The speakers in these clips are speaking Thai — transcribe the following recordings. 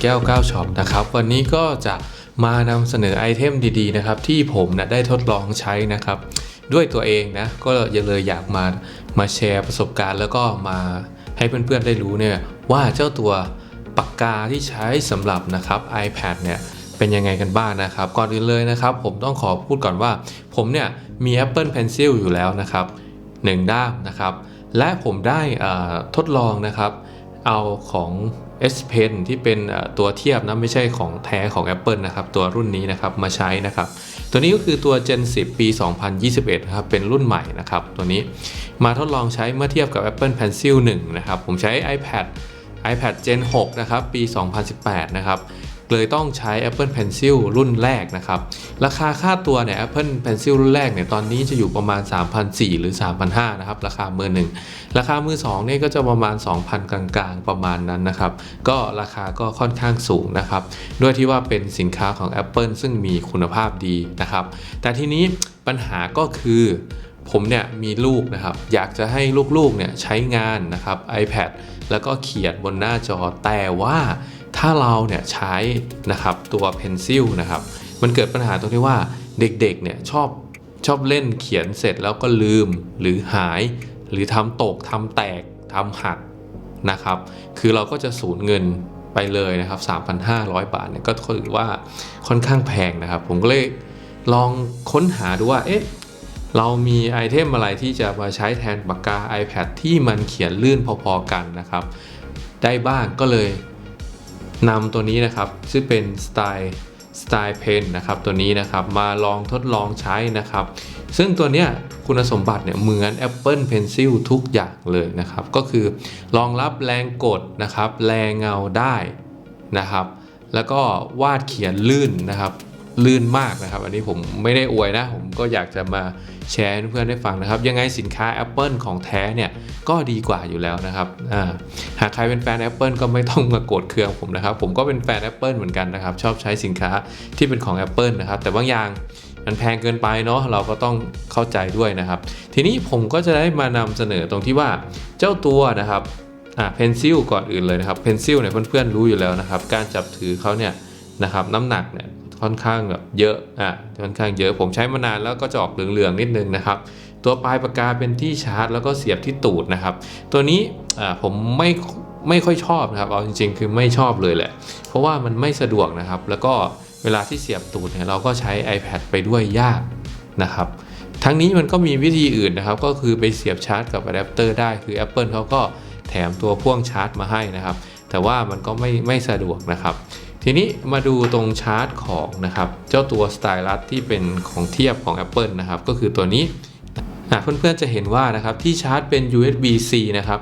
แก้ว9ช็อปนะครับ วันนี้ก็จะมานำเสนอไอเทมดีๆนะครับ ที่ผมนะได้ทดลองใช้นะครับ ด้วยตัวเองนะ ก็เลยอยากมามาแชร์ประสบการณ์ แล้วก็มาให้เพื่อนๆได้รู้เนี่ยว่าเจ้าตัวปากกาที่ใช้สำหรับนะครับ iPad เนี่ยเป็นยังไงกันบ้างนะครับ ก่อนอื่นเลยนะครับ ผมต้องขอพูดก่อนว่า ผมเนี่ยมี Apple Pencil อยู่แล้วนะครับหนึ่งด้ามนะครับ และผมได้ทดลองนะครับ เอาของ S Pen ที่เป็นตัวเทียบนะไม่ใช่ของแท้ของ Apple นะครับ ตัวรุ่นนี้นะครับมาใช้นะครับ ตัวนี้ก็คือตัว Gen 10 ปี 2021นะครับเป็นรุ่นใหม่นะครับตัวนี้มาทดลองใช้เมื่อเทียบกับ Apple Pencil 1 นะครับ ผมใช้ iPad iPad Gen 6 นะครับ ปี 2018 นะครับ เลยต้องใช้ Apple Pencil รุ่นแรกนะครับ ราคาค่าตัวเนี่ย Apple Pencil รุ่นแรกเนี่ย ตอนนี้จะอยู่ประมาณ 3,400 หรือ 3,500 นะครับ ราคามือหนึ่ง ราคามือ2เนี่ยก็จะประมาณ 2,000 กลางๆ ประมาณนั้นนะครับ ก็ราคาก็ค่อนข้างสูงนะครับ ด้วยที่ว่าเป็นสินค้าของ Apple ซึ่งมีคุณภาพดีนะครับ แต่ทีนี้ปัญหาก็คือ ผมเนี่ยมีลูกนะครับ อยากจะให้ลูกๆเนี่ยใช้งานนะครับ iPad แล้วก็เขียนบนหน้าจอแต่ว่าถ้าเราเนี่ยใช้นะครับตัว Pencil นะครับมันเกิดปัญหาตรงที่ว่าเด็กๆเนี่ยชอบชอบเล่นเขียนเสร็จแล้วก็ลืมหรือหาย หรือทำตกทำแตกทำหักนะครับ คือเราก็จะสูญเงินไปเลยนะครับ 3,500 บาทเนี่ยก็ถือว่าค่อนข้างแพงนะครับ ผมก็เลยลองค้นหาดูว่าเอ๊ะ เรามีไอเทมอะไรที่จะมาใช้แทนปากกา iPad ที่มันเขียนลื่นพอๆกันนะครับ ได้บ้างก็เลยนำตัวนี้นะครับ ซึ่งเป็นสไตล์สไตล์เพนนะครับตัวนี้นะครับมาลองทดลองใช้นะครับ ซึ่งตัวเนี้ยคุณสมบัติเนี่ยเหมือน Apple Pencil ทุกอย่างเลยนะครับ ก็คือรองรับแรงกดนะครับ แรงเงาได้นะครับ แล้วก็วาดเขียนลื่นนะครับ ลื่นมากนะครับ อันนี้ผมไม่ได้อวยนะ ผมก็อยากจะมาแชร์ให้เพื่อนได้ฟังนะครับ ยังไงสินค้า Apple ของแท้เนี่ยก็ดีกว่าอยู่แล้วนะครับหากใครเป็นแฟน Apple ก็ไม่ต้องมาโกรธเคืองผมนะครับ ผมก็เป็นแฟน Apple เหมือนกันนะครับ ชอบใช้สินค้าที่เป็นของ Apple นะครับ แต่บางอย่างมันแพงเกินไปเนาะเราก็ต้องเข้าใจด้วยนะครับ ทีนี้ผมก็จะได้มานำเสนอตรงที่ว่าเจ้าตัวนะครับอ่าเพนซิลก่อนอื่นเลยนะครับเพนซิลเนี่ยเพื่อนๆรู้อยู่แล้วนะครับ การจับถือเขาเนี่ยนะครับน้ำหนักเนี่ย ค่อนข้างแบบเยอะอะค่อนข้างเยอะผมใช้มานานแล้วก็จะออกเหลืองๆนิดนึงนะครับ ตัวปลายปากกาเป็นที่ชาร์จ แล้วก็เสียบที่ตูดนะครับ ตัวนี้อ่าผมไม่ไม่ค่อยชอบนะครับเอาจริงๆ คือไม่ชอบเลยแหละ เพราะว่ามันไม่สะดวกนะครับ แล้วก็เวลาที่เสียบตูดเนี่ยเราก็ใช้ iPad ไปด้วยยากนะครับทั้งนี้มันก็มีวิธีอื่นนะครับ ก็คือไปเสียบชาร์จกับอะแดปเตอร์ได้คือ Apple เขาก็แถมตัวพ่วงชาร์จมาให้นะครับ แต่ว่ามันก็ไม่ไม่สะดวกนะครับ ทีนี้มาดูตรงชาร์จของนะครับ เจ้าตัวสไตลัสที่เป็นของเทียบของ Apple นะครับ ก็คือตัวนี้อะเพื่อนๆจะเห็นว่านะครับที่ชาร์จเป็น USB-C นะครับ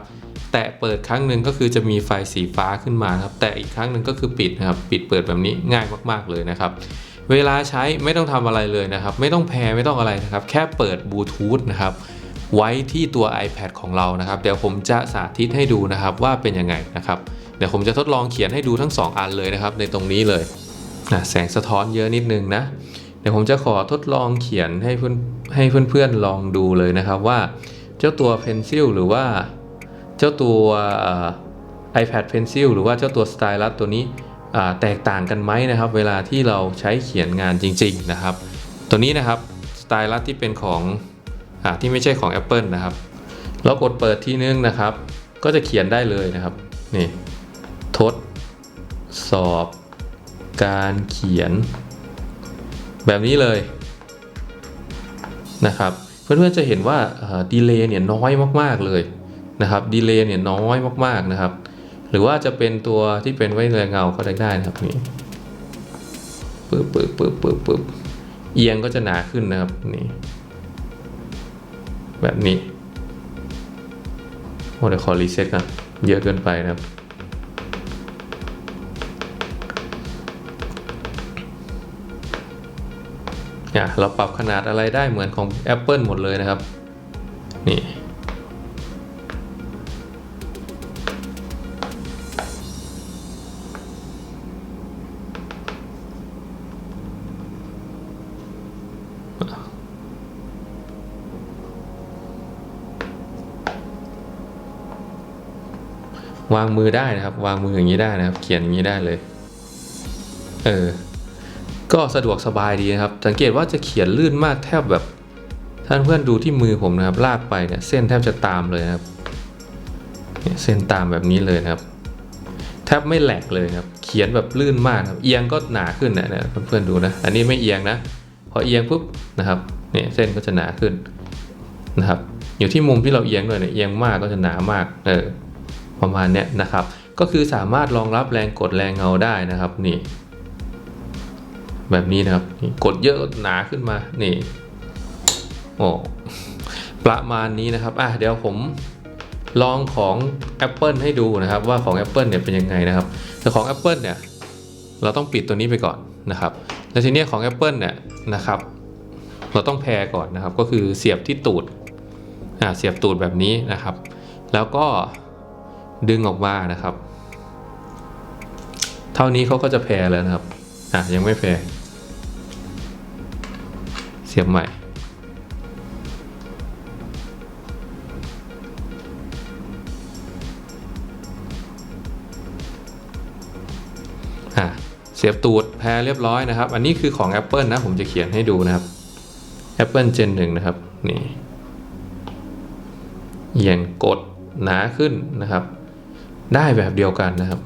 แตะเปิดครั้งหนึ่งก็คือจะมีไฟสีฟ้าขึ้นมาครับแต่อีกครั้งหนึ่งก็คือปิดนะครับปิดเปิดแบบนี้ง่ายมากๆเลยนะครับ เวลาใช้ไม่ต้องทำอะไรเลยนะครับ ไม่ต้องแพรไม่ต้องอะไรนะครับ แค่เปิดบลูทูธนะครับไว้ที่ตัว iPad ของเรานะครับ เดี๋ยวผมจะสาธิตให้ดูนะครับว่าเป็นยังไงนะครับ เดี๋ยวผมจะทดลองเขียนให้ดูทั้ง 2 อันเลยนะครับ ในตรงนี้เลยนะแสงสะท้อนเยอะนิดนึงนะ เดี๋ยวผมจะขอทดลองเขียนให้เพื่อนให้เพื่อนๆลองดูเลยนะครับว่า เจ้าตัว Pencil หรือว่าเจ้าตัวเอ่อ iPad Pencil หรือว่าเจ้าตัว Stylus ตัวนี้แตกต่างกันไหมนะครับ เวลาที่เราใช้เขียนงานจริง ๆนะครับ ตัวนี้นะครับ Stylus ที่เป็นของอที่ไม่ใช่ของ Apple นะครับ เรากดเปิดที่นึงนะครับ ก็จะเขียนได้เลยนะครับนี่ ทดสอบการเขียน แบบนี้เลยนะครับ เพื่อนๆจะเห็นว่าดีเลย์เนี่ยน้อยมากๆเลยนะครับดีเลย์เนี่ยน้อยมากๆนะครับ หรือว่าจะเป็นตัวที่เป็นไว้แรงเงาก็ได้ได้นะครับนี่ปึ๊บปึ๊บปึ๊บปึ๊บปึ๊บเอียงก็จะหนาขึ้นนะครับนี่แบบนี้โอ้เดี๋ยวขอรีเซ็ตกันเยอะเกินไปนะครับ เนี่ยเราปรับขนาดอะไรได้เหมือนของ Apple หมดเลยนะครับ นี่วางมือได้นะครับ วางมืออย่างนี้ได้นะครับ เขียนอย่างนี้ได้เลย เออ ก็สะดวกสบายดีนะครับ สังเกตว่าจะเขียนลื่นมากแทบแบบท่านเพื่อนดูที่มือผมนะครับ ลากไปเนี่ยเส้นแทบจะตามเลยครับเส้นตามแบบนี้เลยนะครับ แทบไม่แหลกเลยครับ เขียนแบบลื่นมากครับเอียงก็หนาขึ้นนะเนี่ยเพื่อนๆดูนะ อันนี้ไม่เอียงนะ พอเอียงปุ๊บนะครับเนี่ยเส้นก็จะหนาขึ้นนะครับ อยู่ที่มุมที่เราเอียงด้วยเนี่ยเอียงมากก็จะหนามากเออประมาณเนี้ยนะครับ ก็คือสามารถรองรับแรงกดแรงเงาได้นะครับนี่ แบบนี้นะครับ กดเยอะหนาขึ้นมา นี่โอ้ประมาณนี้นะครับ อะเดี๋ยวผมลองของ Apple ให้ดูนะครับ ว่าของ Apple เนี่ยเป็นยังไงนะครับแต่ของ Apple เนี่ย เราต้องปิดตัวนี้ไปก่อนนะครับ แล้วทีเนี้ยของ Apple เนี่ยนะครับ เราต้องแพรก่อนนะครับ ก็คือเสียบที่ตูด อ่าเสียบตูดแบบนี้นะครับ แล้วก็ดึงออกมานะครับ เท่านี้เขาก็จะแพรแล้วนะครับ อะ ยังไม่แพรเสียบใหม่ อะ เสียบตูดแพรเรียบร้อยนะครับ อันนี้คือของ Apple นะ ผมจะเขียนให้ดูนะครับ Apple Gen 1 นะครับ นี่เอียงกดหนาขึ้นนะครับ ได้แบบเดียวกันนะครับ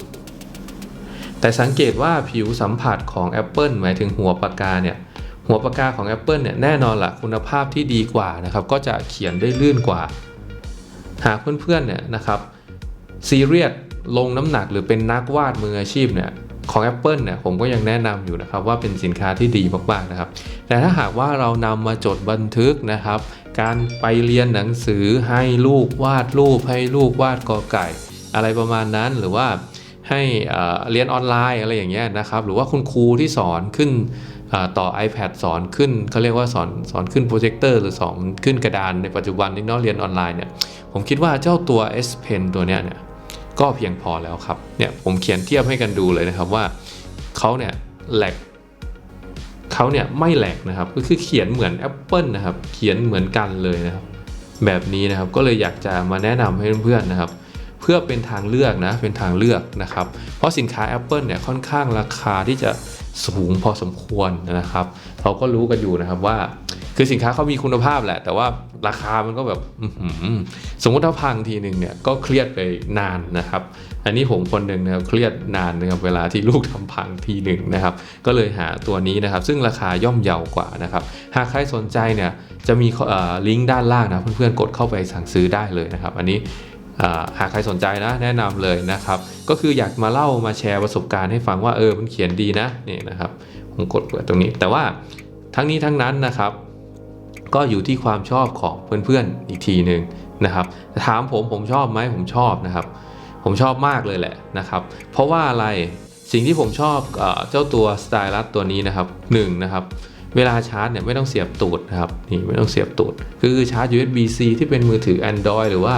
แต่สังเกตว่าผิวสัมผัสของ Apple หมายถึงหัวปากกาเนี่ยหัวปากกาของ Apple เนี่ยแน่นอนละคุณภาพที่ดีกว่านะครับก็จะเขียนได้ลื่นกว่า หากเพื่อนๆเนี่ยนะครับซีเรียสลงน้ำหนักหรือเป็นนักวาดมืออาชีพเนี่ยของ Apple เนี่ยผมก็ยังแนะนำอยู่นะครับว่าเป็นสินค้าที่ดีมากๆนะครับ แต่ถ้าหากว่าเรานำมาจดบันทึกนะครับ การไปเรียนหนังสือให้ลูกวาดรูปให้ลูกวาดกอไก่ อะไรประมาณนั้นหรือว่า ให้เรียนออนไลน์อะไรอย่างเงี้ยนะครับ หรือว่าคุณครูที่สอนขึ้นต่อต่อ iPad สอนขึ้นเขาเรียกว่าสอนสอนขึ้นโปรเจคเตอร์หรือสอนขึ้นกระดานในปัจจุบันนี้เนาะเรียนออนไลน์เนี่ยผมคิดว่าเจ้าตัว S Pen ตัวเนี้ยเนี่ยก็เพียงพอแล้วครับเนี่ยผมเขียนเทียบให้กันดูเลยนะครับว่าเขาเนี่ยแหลกเขาเนี่ยไม่แหลกนะครับก็คือเขียนเหมือน Apple นะครับเขียนเหมือนกันเลยนะครับแบบนี้นะครับก็เลยอยากจะมาแนะนำให้เพื่อนๆนะครับ เพื่อเป็นทางเลือกนะเป็นทางเลือกนะครับ เพราะสินค้า Apple เนี่ยค่อนข้างราคาที่จะสูงพอสมควรนะครับเราก็รู้กันอยู่นะครับว่า คือสินค้าเขามีคุณภาพแหละ แต่ว่าราคามันก็แบบสมมติถ้าพังทีหนึ่งเนี่ยก็เครียดไปนานนะครับ อันนี้ผมคนหนึ่งนะครับเครียดนานนะครับเวลาที่ลูกทำพังทีหนึ่งนะครับ ก็เลยหาตัวนี้นะครับ ซึ่งราคาย่อมเยาวกว่านะครับหากใครสนใจเนี่ยจะมีลิงก์ด้านล่างนะเพื่อนๆกดเข้าไปสั่งซื้อได้เลยนะครับ อันนี้ หากใครสนใจนะแนะนำเลยนะครับ ก็คืออยากมาเล่ามาแชร์ประสบการณ์ให้ฟังว่าเออมันเขียนดีนะนี่นะครับผมกดเปิดตรงนี้ แต่ว่าทั้งนี้ทั้งนั้นนะครับ ก็อยู่ที่ความชอบของเพื่อนๆอีกทีหนึ่งนะครับ ถามผมผมชอบไหมผมชอบนะครับ ผมชอบมากเลยแหละนะครับ เพราะว่าอะไรสิ่งที่ผมชอบเออเจ้าตัวสไตลัสตัวนี้นะครับหนึ่งนะครับ เวลาชาร์จเนี่ยไม่ต้องเสียบตูดนะครับนี่ไม่ต้องเสียบตูด คือชาร์จ USB-C ที่เป็นมือถือ Android หรือว่า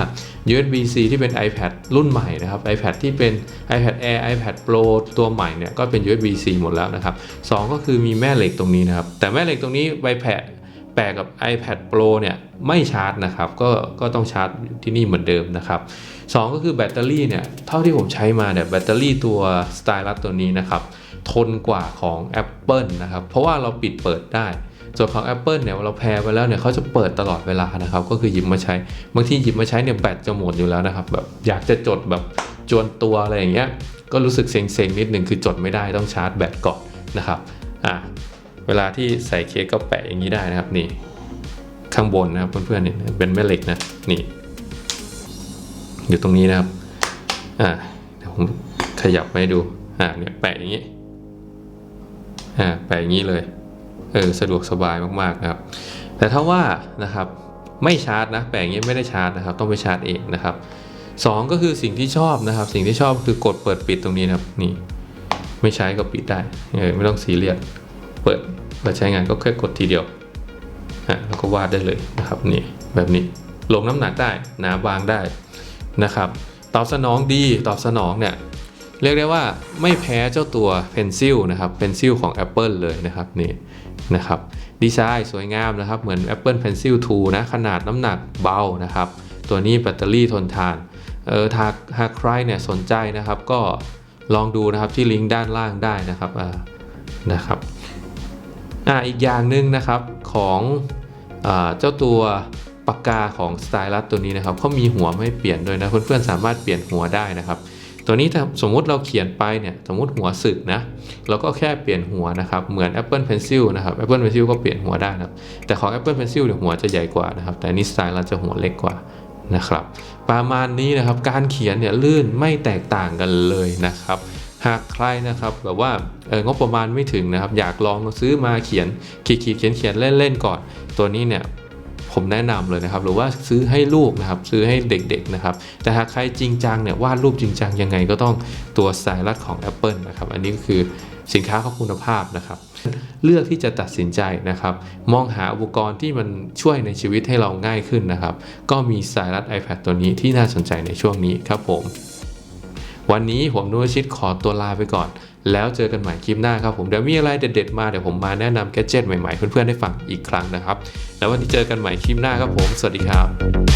USB-C ที่เป็น iPad รุ่นใหม่นะครับ iPad ที่เป็น iPad Air iPad Pro ตัวใหม่เนี่ยก็เป็น USB-C หมดแล้วนะครับสองก็คือมีแม่เหล็กตรงนี้นะครับแต่แม่เหล็กตรงนี้ใบแผะแปะกับ iPad Pro เนี่ยไม่ชาร์จนะครับก็ก็ต้องชาร์จที่นี่เหมือนเดิมนะครับสองก็คือแบตเตอรี่เนี่ยเท่าที่ผมใช้มาเนี่ยแบตเตอรี่ตัวสไตลัสตัวนี้นะครับ ทนกว่าของ Apple นะครับ เพราะว่าเราปิดเปิดได้ส่วนของ Apple เนี่ยเราแพรไปแล้วเนี่ยเขาจะเปิดตลอดเวลานะครับ ก็คือหยิบมาใช้ บางทีหยิบมาใช้เนี่ยแบตจะหมดอยู่แล้วนะครับแบบอยากจะจดแบบจวนตัวอะไรอย่างเงี้ยก็รู้สึกเซ็งๆนิดนึงคือจดไม่ได้ต้องชาร์จแบตก่อนนะครับอะเวลาที่ใส่เค้กก็แปะอย่างนี้ได้นะครับนี่ข้างบนนะครับเพื่อนๆเนี่ยเป็นแม่เหล็กนะนี่ อยู่ตรงนี้นะครับอ่าเดี๋ยวผมขยับไปให้ดูอ่าเนี่ยแปะอย่างนี้ อ่าแปะอย่างนี้เลยเออสะดวกสบายมากๆนะครับ แต่ถ้าว่านะครับไม่ชาร์จนะแปะอย่างนี้ไม่ได้ชาร์จนะครับ ต้องไปชาร์จเองนะครับสองก็คือสิ่งที่ชอบนะครับ สิ่งที่ชอบคือกดเปิดปิดตรงนี้นะครับนี่ไม่ใช้ก็ปิดได้เออไม่ต้องซีเรียสเปิดเปิดใช้งานก็แค่กดทีเดียวอะแล้วก็วาดได้เลยนะครับนี่แบบนี้ลงน้ำหนักได้หนาบางได้นะครับ ตอบสนองดีตอบสนองเนี่ย เรียกได้ว่าไม่แพ้เจ้าตัว Pencil นะครับ Pencil ของ Apple เลยนะครับนี่นะครับดีไซน์สวยงามนะครับ เหมือน Apple Pencil 2 นะ ขนาดน้ำหนักเบานะครับ ตัวนี้แบตเตอรี่ทนทานเออหากหากใครเนี่ยสนใจนะครับ ก็ลองดูนะครับที่ลิงก์ด้านล่างได้นะครับอ่านะครับอ่าอีกอย่างหนึ่งนะครับของเจ้าตัวปากกาของสไตลัสตัวนี้นะครับเขามีหัวไม่เปลี่ยนด้วยนะเพื่อนๆสามารถเปลี่ยนหัวได้นะครับ ตัวนี้ถ้าสมมุติเราเขียนไปเนี่ยสมมุติหัวสึกนะเราก็แค่เปลี่ยนหัวนะครับเหมือน Apple Pencil นะครับ Apple Pencil ก็เปลี่ยนหัวได้นะครับแต่ของ Apple Pencil เนี่ยหัวจะใหญ่กว่านะครับ แต่นี่สไตล์เราจะหัวเล็กกว่านะครับ ประมาณนี้นะครับการเขียนเนี่ยลื่นไม่แตกต่างกันเลยนะครับหากใครนะครับแบบว่าเอองบประมาณไม่ถึงนะครับ อยากลองซื้อมาเขียนขีดขีดเขียนเขียนเล่นๆก่อน ตัวนี้เนี่ย ผมแนะนำเลยนะครับ หรือว่าซื้อให้ลูกนะครับ ซื้อให้เด็กๆนะครับ แต่หากใครจริงจังเนี่ยวาดรูปจริงจังยังไงก็ต้องตัวสายรัดของ Apple นะครับ อันนี้ก็คือสินค้าของคุณภาพนะครับ เลือกที่จะตัดสินใจนะครับ มองหาอุปกรณ์ที่มันช่วยในชีวิตให้เราง่ายขึ้นนะครับ ก็มีสายรัด iPad ตัวนี้ที่น่าสนใจในช่วงนี้ครับผม วันนี้ผมนุชิตขอตัวลาไปก่อน แล้วเจอกันใหม่คลิปหน้าครับผมเดี๋ยวมีอะไรเด็ดๆมาเดี๋ยวผมมาแนะนำแกเจิตใหม่ๆเพื่อนๆได้ฟังอีกครั้งนะครับ แล้ววันนี้เจอกันใหม่คลิปหน้าครับผม สวัสดีครับ